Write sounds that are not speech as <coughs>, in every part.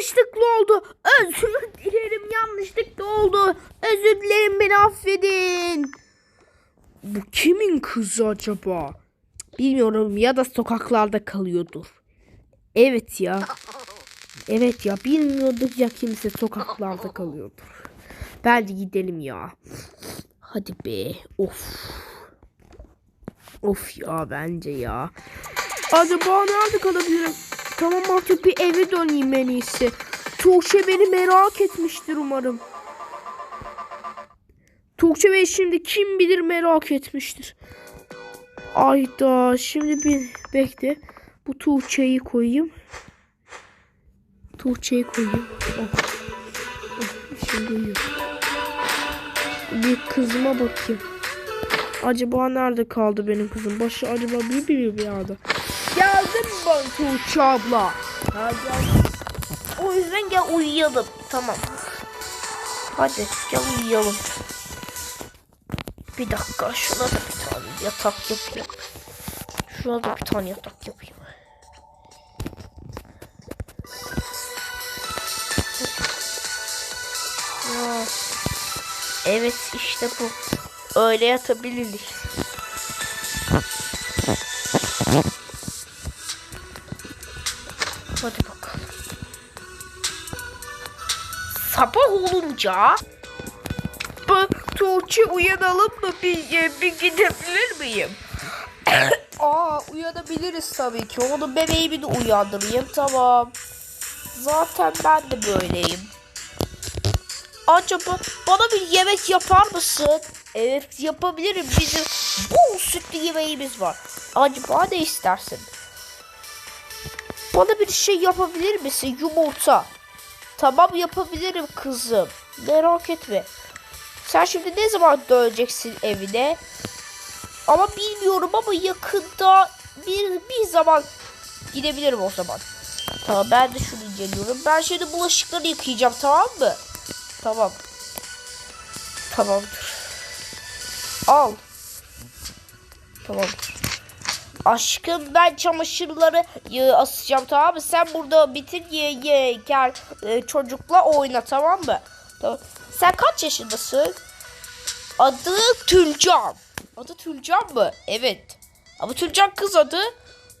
yanlışlıkla oldu. Özür dilerim yanlışlıkla oldu. Özür dilerim beni affedin. Bu kimin kızı acaba? Bilmiyorum ya da sokaklarda kalıyordur. Evet ya. Evet ya bilmiyorduk ya kimse sokaklarda kalıyordur. Bence gidelim ya. Hadi be. Of. Of ya bence ya. Acaba nerede kalabilirim? Tamam artık bir eve döneyim en iyisi. Tuğçe beni merak etmiştir umarım. Tuğçe Bey şimdi kim bilir merak etmiştir. Ayda şimdi bir bekle. Bu Tuğçe'yi koyayım. Tuğçe'yi koyayım. Oh. Oh, şimdi uyuyor. Bir kızıma bakayım. Acaba nerede kaldı benim kızım? Başı acaba bir bir bir yerde. Geldim ben Tuğçe abla. O yüzden gel uyuyalım. Tamam. Hadi gel uyuyalım. Bir dakika şuna da bir tane yatak yapayım. Şuna da bir tane yatak yapayım. Ya. Evet işte bu. Öyle yatabilirdik. Olunca bu Tuğçe uyanalım mı? Bir, e, bir gidebilir miyim? <coughs> Aa uyanabiliriz tabii ki. Onu bebeğimi de uyandırayım. Tamam. Zaten ben de böyleyim. Acaba bana bir yemek yapar mısın? Evet yapabilirim. Bizim bol sütlü yemeğimiz var. Acaba ne istersin? Bana bir şey yapabilir misin? Yumurta. Tamam yapabilirim kızım. Merak etme. Sen şimdi ne zaman döneceksin evine? Ama bilmiyorum ama yakında bir bir zaman gidebilirim o zaman. Tamam ben de şunu geliyorum. Ben şimdi bulaşıkları yıkayacağım tamam mı? Tamam. Tamamdır. Al. Tamamdır. Aşkım ben çamaşırları e, asacağım tamam mı? Sen burada bitir ye ye gel e, çocukla oyna tamam mı? Tamam. Sen kaç yaşındasın? Adı Tülcan. Adı Tülcan mı? Evet. Ama Tülcan kız adı.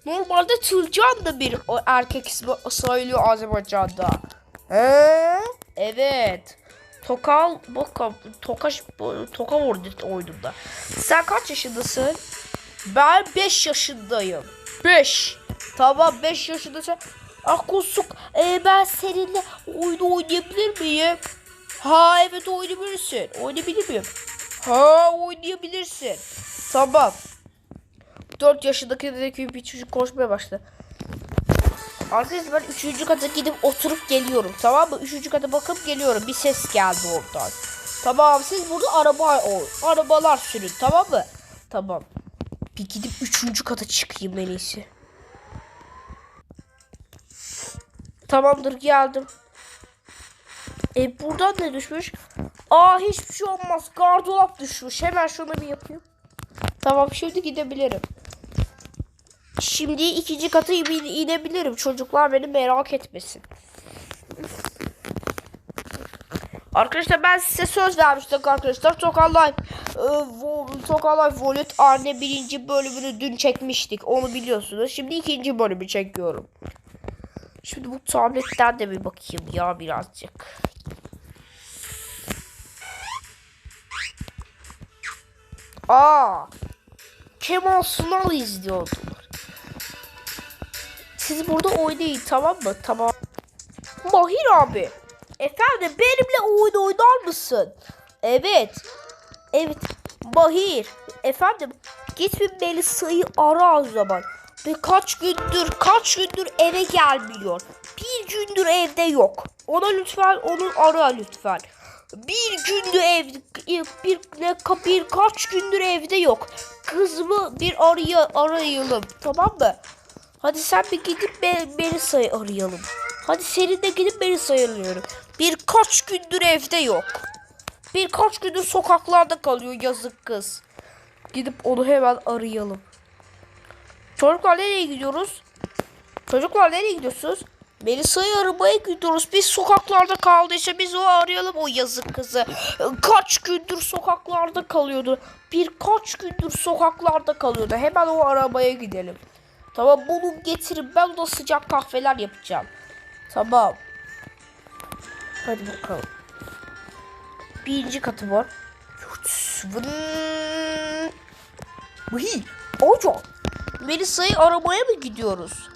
Normalde Tülcan da bir erkek ismi söylüyor Azerbaycan'da. He? Evet. Tokal baka tokaş toka vurdu oyununda. Sen kaç yaşındasın? Ben 5 yaşındayım. 5. Tamam 5 yaşındasın. Ah kusuk e, ben seninle oyunu oynayabilir miyim? Ha evet oynayabilirsin. Oynayabilir miyim? Ha oynayabilirsin. Tamam. 4 yaşındaki dedeki bir çocuk konuşmaya başladı. Arkadaşlar ben 3. kata gidip oturup geliyorum. Tamam mı? 3. kata bakıp geliyorum. Bir ses geldi oradan. Tamam siz burada araba o arabalar sürün tamam mı? Tamam. Bir gidip 3. kata çıkayım en iyisi. Tamamdır geldim. E buradan ne düşmüş? Aa hiçbir şey olmaz. Gardolap düşmüş. Hemen şunu bir yapayım. Tamam şimdi gidebilirim. Şimdi ikinci kata in- inebilirim. Çocuklar beni merak etmesin. Arkadaşlar ben size söz vermiştim arkadaşlar. Toka Life e, Vo- Toka Life anne birinci bölümünü dün çekmiştik. Onu biliyorsunuz. Şimdi ikinci bölümü çekiyorum. Şimdi bu tabletten de bir bakayım ya birazcık. Aa, Kemal Sunal izliyordular. Siz burada oynayın tamam mı? Tamam. Mahir abi. Efendim benimle oyun oynar mısın? Evet. Evet. Mahir. Efendim git bir Melisa'yı ara o zaman. Birkaç gündür kaç gündür eve gelmiyor. Bir gündür evde yok. Ona lütfen onu ara lütfen. Bir gündür ev bir, bir birkaç gündür evde yok. Kızımı bir araya arayalım tamam mı? Hadi sen bir gidip be, Melisa'yı arayalım. Hadi senin de gidip Melisa'yı arıyorum. Birkaç gündür evde yok. Birkaç gündür sokaklarda kalıyor yazık kız. Gidip onu hemen arayalım. Çocuklar nereye gidiyoruz? Çocuklar nereye gidiyorsunuz? Melisa'yı aramaya gidiyoruz. Biz sokaklarda kaldıysa biz o arayalım o yazık kızı. Kaç gündür sokaklarda kalıyordu. Birkaç gündür sokaklarda kalıyordu. Hemen o arabaya gidelim. Tamam bunu getirin. Ben de sıcak kahveler yapacağım. Tamam. Hadi bakalım. Birinci katı var. Vın. Vıhi. Melisa'yı aramaya mı gidiyoruz?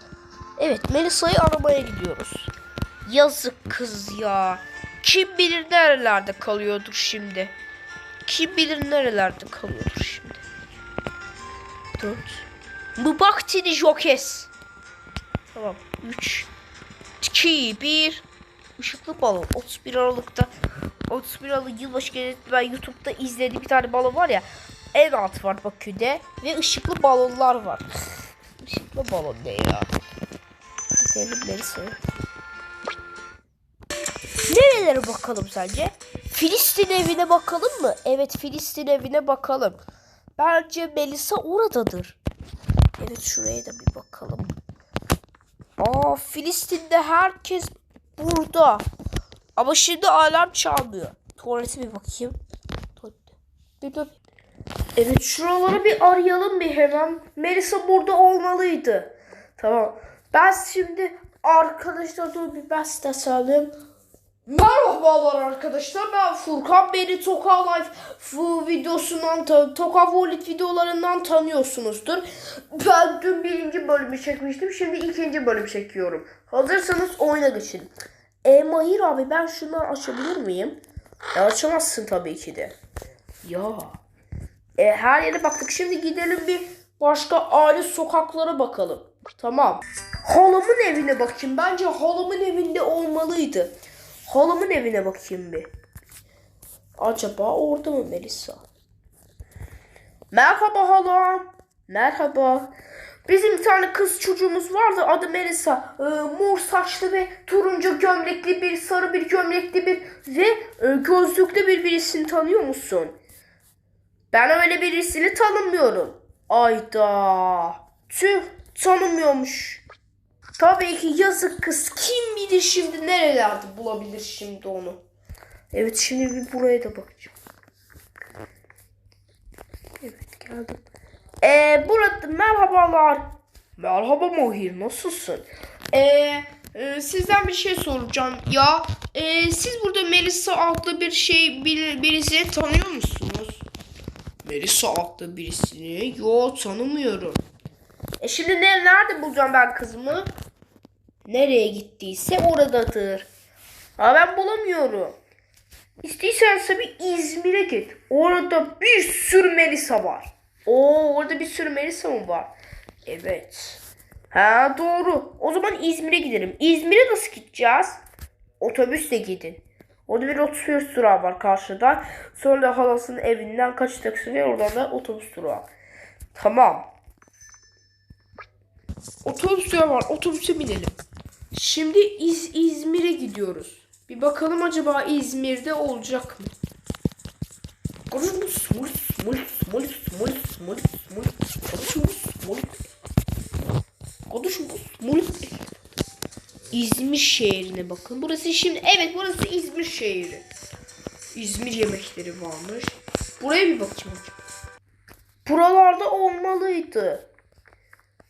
Evet Melisa'yı aramaya gidiyoruz. Yazık kız ya. Kim bilir nerelerde kalıyordur şimdi. Kim bilir nerelerde kalıyordur şimdi. Dört. Mubaktini Jokes. Tamam. Üç. İki, bir. Işıklı balon. 31 Aralık'ta 31 Aralık yılbaşı gecesi ben YouTube'da izlediğim bir tane balon var ya. En alt var Bakü'de. Ve ışıklı balonlar var. <laughs> Işıklı balon ne ya? Gidelim Melisa'ya. Nerelere bakalım sence? Filistin evine bakalım mı? Evet Filistin evine bakalım. Bence Melisa oradadır. Evet şuraya da bir bakalım. Aa Filistin'de herkes burada. Ama şimdi alarm çalmıyor. Tuvalete bir bakayım. Evet şuraları bir arayalım bir hemen. Melisa burada olmalıydı. Tamam. Ben şimdi arkadaşlar dur bir size söyleyeyim. Merhabalar arkadaşlar ben Furkan beni Toka Life videosundan Toka Wallet videolarından tanıyorsunuzdur. Ben dün birinci bölümü çekmiştim şimdi ikinci bölüm çekiyorum. Hazırsanız oyuna geçin. E Mahir abi ben şunu açabilir miyim? E, açamazsın tabii ki de. Ya. E, her yere baktık şimdi gidelim bir başka aile sokaklara bakalım. Tamam. Halamın evine bakayım. Bence halamın evinde olmalıydı. Halamın evine bakayım bir. Acaba orada mı Melisa? Merhaba halam. Merhaba. Bizim bir tane kız çocuğumuz vardı adı Melisa. Ee, mor saçlı ve turuncu gömlekli bir, sarı bir gömlekli bir ve e, gözlüklü bir birisini tanıyor musun? Ben öyle birisini tanımıyorum. Ayda. Tüh tanımıyormuş. Tabii ki yazık kız. Kim bilir şimdi nerelerde bulabilir şimdi onu. Evet şimdi bir buraya da bakacağım. Evet geldim. Ee, burada merhabalar. Merhaba Mahir nasılsın? Ee, e, sizden bir şey soracağım. Ya e, siz burada Melisa adlı bir şey bir, birisini tanıyor musunuz? Melisa adlı birisini? Yo tanımıyorum. E şimdi ne, nerede bulacağım ben kızımı? Nereye gittiyse oradadır. Ama ben bulamıyorum. İstiysen bir İzmir'e git. Orada bir sürü Melisa var. Oo orada bir sürü Melisa mı var? Evet. Ha doğru. O zaman İzmir'e gidelim. İzmir'e nasıl gideceğiz? Otobüsle gidin. Orada bir otobüs durağı var karşıda. Sonra halasının evinden kaç taksi var oradan da otobüs durağı. Tamam. Otobüs durağı var. Otobüse binelim. Şimdi İz İzmir'e gidiyoruz. Bir bakalım acaba İzmir'de olacak mı? İzmir şehrine bakın. Burası şimdi evet burası İzmir şehri. İzmir yemekleri varmış. Buraya bir bakayım. Buralarda olmalıydı.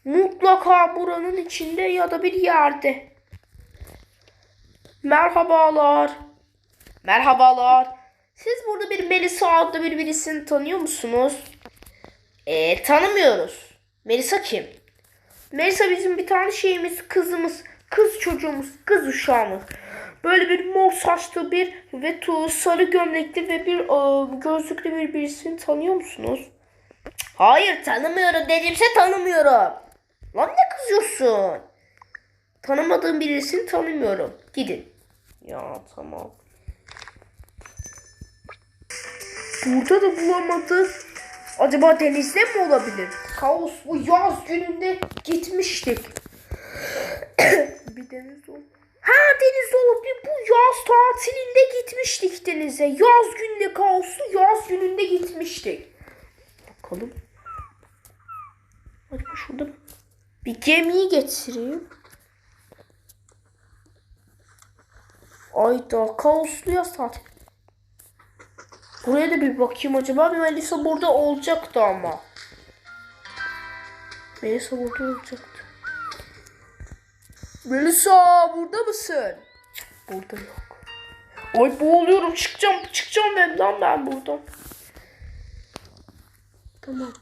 Mutlaka buranın içinde ya da bir yerde. Merhabalar. Merhabalar. Siz burada bir Melisa adlı bir birisini tanıyor musunuz? Eee tanımıyoruz. Melisa kim? Melisa bizim bir tane şeyimiz, kızımız, kız çocuğumuz, kız uşağımız. Böyle bir mor saçlı bir ve sarı gömlekli ve bir e, gözlüklü bir birisini tanıyor musunuz? Hayır tanımıyorum dedimse tanımıyorum. Lan ne kızıyorsun? Tanımadığım birisini tanımıyorum. Gidin. Ya tamam. Burada da bulamadık. Acaba denizde mi olabilir? Kaos bu yaz gününde gitmiştik. <coughs> bir deniz ol. Ha deniz olabilir. Bu yaz tatilinde gitmiştik denize. Yaz gününde kaoslu yaz gününde gitmiştik. Bakalım. Acaba şurada bir gemiyi getireyim. Ayda kaoslu ya saat. Buraya da bir bakayım acaba. Melisa burada olacaktı ama. Melisa burada olacaktı. Melisa burada mısın? Burada yok. Ay boğuluyorum çıkacağım çıkacağım ben lan ben buradan. Tamam.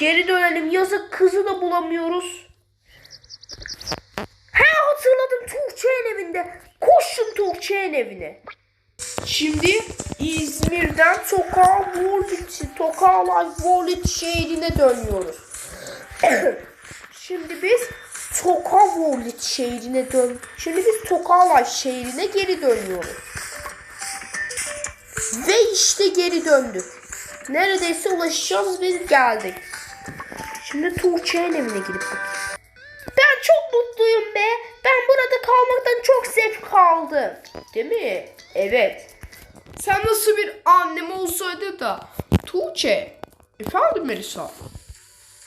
Geri dönelim. Yazık kızı da bulamıyoruz. He hatırladım Tuğçe'nin evinde. Koşun Tuğçe'nin evine. Şimdi İzmir'den Toka Volit, Toka Life Volit şehrine dönüyoruz. <coughs> Şimdi biz Toka Volit şehrine dön. Şimdi biz Toka Life şehrine geri dönüyoruz. Ve işte geri döndük. Neredeyse ulaşacağız biz geldik. Şimdi Tuğçe'nin evine gidip bakayım. Ben çok mutluyum be. Ben burada kalmaktan çok zevk aldım. Değil mi? Evet. Sen nasıl bir annem olsaydı da Tuğçe. Efendim Melisa.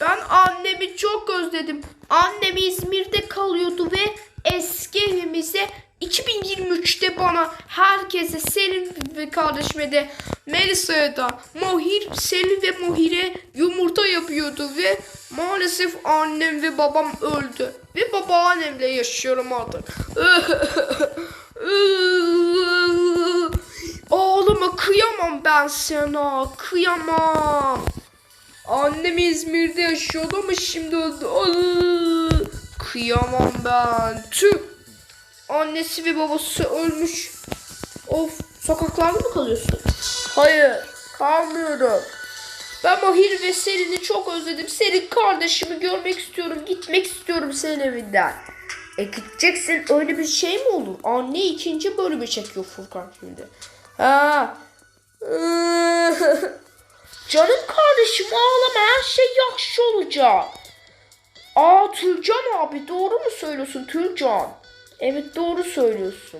Ben annemi çok özledim. Annem İzmir'de kalıyordu ve eski evimize 2023'te bana herkese Selin ve kardeşime de Melisa'ya da Mahir, Selin ve Mahir'e yumurta yapıyordu ve maalesef annem ve babam öldü. Ve babaannemle yaşıyorum artık. <laughs> Ağlama kıyamam ben sana kıyamam. Annem İzmir'de yaşıyordu ama şimdi öldü. Kıyamam ben. Tüh. Annesi ve babası ölmüş. Of sokaklarda mı kalıyorsun? Hayır. Kalmıyorum. Ben Mahir ve Selin'i çok özledim. Selin kardeşimi görmek istiyorum. Gitmek istiyorum senin evinden. E gideceksin öyle bir şey mi olur? Anne ikinci bölümü çekiyor Furkan şimdi. Ha. <laughs> Canım kardeşim ağlama her şey yaxşı olacak. Aa Türkan abi doğru mu söylüyorsun Türkan? Evet doğru söylüyorsun.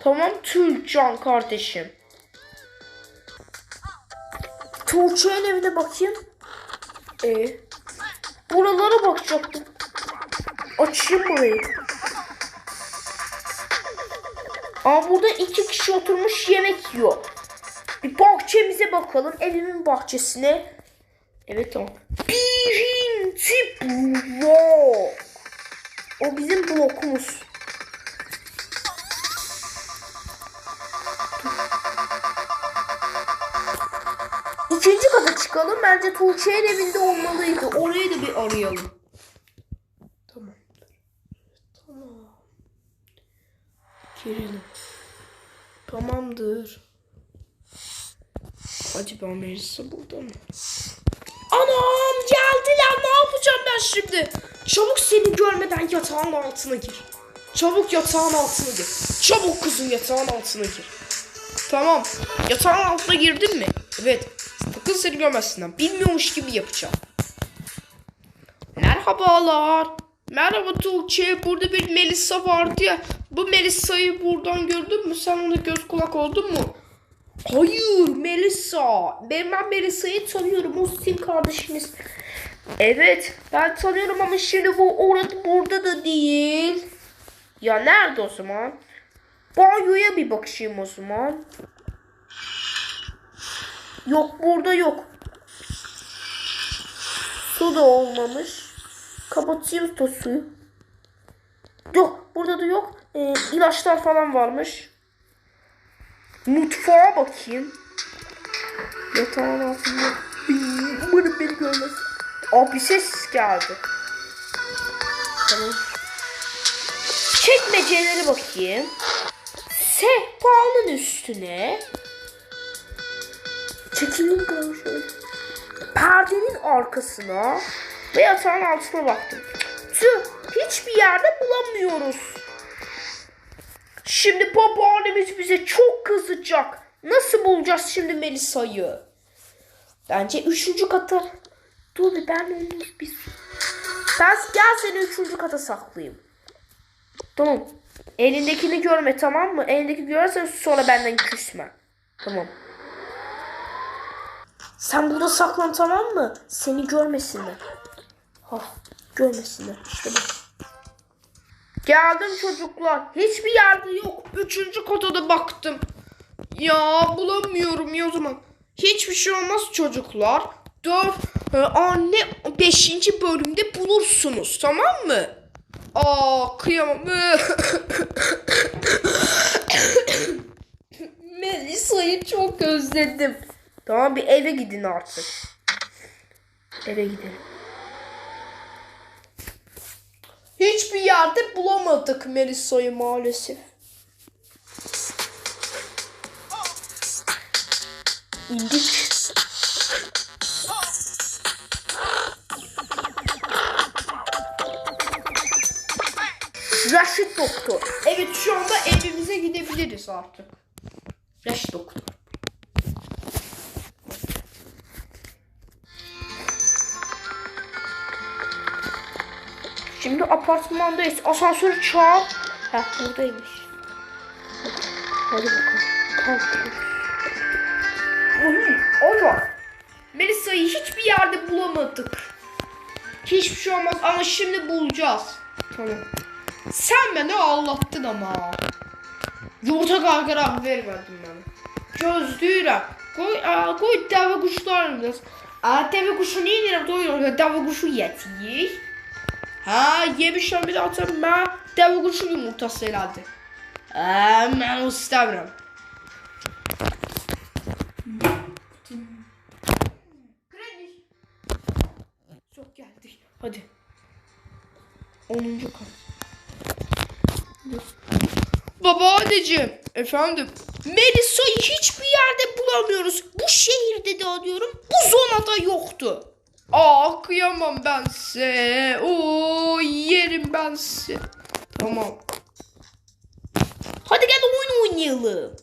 Tamam Türkan kardeşim. Tuğçe'nin evine bakayım. E, buralara bakacaktım. Açayım burayı. Aa burada iki kişi oturmuş yemek yiyor. Bir bahçemize bakalım. Evimin bahçesine. Evet tamam. Birinci blok. O bizim blokumuz. İkinci kata çıkalım. Bence Tuğçe'nin evinde olmalıydı. Orayı da bir arayalım. Tamam. Tamam. Girelim. Tamamdır. Acaba Melisa burada mı? Anam geldiler ne yapacağım ben şimdi? Çabuk seni görmeden yatağın altına gir. Çabuk yatağın altına gir. Çabuk kızım yatağın altına gir. Tamam. Yatağın altına girdin mi? Evet. Sakın seni görmesinler. Bilmiyormuş gibi yapacağım. Merhabalar. Merhaba Tuğçe. Burada bir Melisa vardı ya. Bu Melisa'yı buradan gördün mü? Sen ona göz kulak oldun mu? Hayır Melisa. Ben, ben Melisa'yı tanıyorum. O sizin kardeşiniz. Evet ben tanıyorum ama şimdi bu orada burada da değil. Ya nerede o zaman? Banyoya bir bakayım o zaman. Yok burada yok. Su da olmamış. Kapatayım da suyu. Yok burada da yok. Ee, ilaçlar falan varmış. Mutfağa bakayım. Yatağın altında. Umarım beni görmez. Aa bir ses geldi. Tamam. Çekmecelere bakayım. Sehpanın üstüne. Bakalım şöyle. Perdenin arkasına ve yatağın altına baktım. Tüh hiçbir yerde bulamıyoruz. Şimdi babaannemiz bize çok kızacak. Nasıl bulacağız şimdi Melisa'yı? Bence üçüncü kata... Dur bir ben onu bir... Ben gel seni üçüncü kata saklayayım. Tamam. Elindekini görme tamam mı? Elindeki görürsen sonra benden küsme. Tamam. Sen burada saklan tamam mı? Seni görmesinler. Ah, görmesinler. İşte bak. Geldim çocuklar. Hiçbir yerde yok. Üçüncü kata da baktım. Ya bulamıyorum ya o zaman. Hiçbir şey olmaz çocuklar. Dört, e, anne beşinci bölümde bulursunuz tamam mı? Aa kıyamam. <coughs> Melisa'yı çok özledim. Tamam bir eve gidin artık. Eve gidelim. Hiçbir yerde bulamadık Melisa'yı maalesef. İndik. Raşit Doktor. Evet şu anda evimize gidebiliriz artık. Raşit Doktor. Şimdi apartmandayız. Asansörü çağır. Heh buradaymış. Hadi, hadi bakalım. Kalkıyoruz. Orada. Melisa'yı hiçbir yerde bulamadık. Hiçbir şey olmaz ama şimdi bulacağız. Tamam. Sen beni ağlattın ama. Yumurta kalkarak vermedin bana. Gözlüğüyle. Koy, aa, koy deve. Aa, deve kuşu yine doyuyor? Deve kuşu yetiyor. Ha yemişim bir de atarım ben. Deve kuşu yumurtası herhalde. Aa, ben o istemiyorum. Çok geldik. Hadi. 10. kat. Baba anneciğim. Efendim. Melisa'yı hiçbir yerde bulamıyoruz. Bu şehirde de arıyorum. Bu zonada yoktu. Aa kıyamam ben size. Oo yerim ben sizi. Tamam. Hadi gel oyun oynayalım.